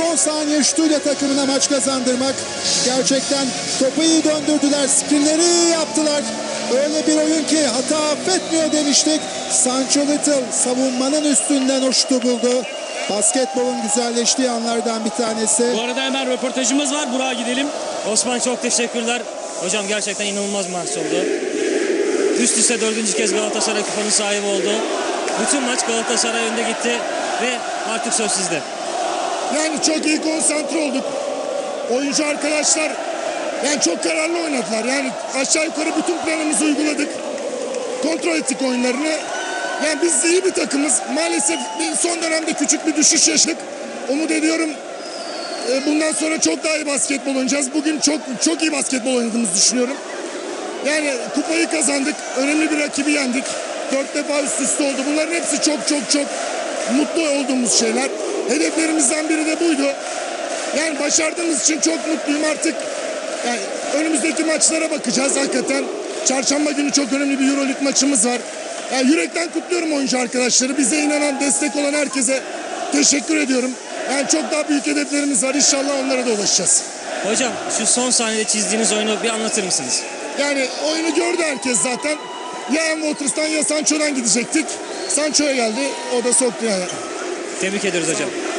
son saniye şutuyla takımına maç kazandırmak. Gerçekten topu iyi döndürdüler. Skillleri yaptılar. Öyle bir oyun ki hata affetmiyor demiştik. Sancho Little savunmanın üstünden o şutu buldu. Basketbolun güzelleştiği anlardan bir tanesi. Bu arada hemen röportajımız var. Burak'a gidelim. Osman çok teşekkürler. Hocam gerçekten inanılmaz maç oldu. Üst üste dördüncü kez Galatasaray kupanın sahibi oldu. Bütün maç Galatasaray önde gitti ve artık söz sizde. Yani çok iyi konsantre olduk. Oyuncu arkadaşlar yani çok kararlı oynadılar. Yani aşağı yukarı bütün planımızı uyguladık. Kontrol ettik oyunlarını. Yani biz iyi bir takımız. Maalesef son dönemde küçük bir düşüş yaşadık. Umut ediyorum e, bundan sonra çok daha iyi basketbol oynayacağız. Bugün çok çok iyi basketbol oynadığımızı düşünüyorum. Yani kupayı kazandık. Önemli bir rakibi yendik. Dört defa üst üste oldu. Bunların hepsi çok çok çok mutlu olduğumuz şeyler. Hedeflerimizden biri de buydu. Yani başardığımız için çok mutluyum artık. Yani önümüzdeki maçlara bakacağız hakikaten. Çarşamba günü çok önemli bir Euroleague maçımız var. Yani yürekten kutluyorum oyuncu arkadaşları. Bize inanan, destek olan herkese teşekkür ediyorum. Yani çok daha büyük hedeflerimiz var. İnşallah onlara da ulaşacağız. Hocam şu son saniyede çizdiğiniz oyunu bir anlatır mısınız? Yani oyunu gördü herkes zaten. Ya Waters'tan ya Sancho'dan gidecektik. Sancho'ya geldi. O da soktu yani. Tebrik ediyoruz hocam.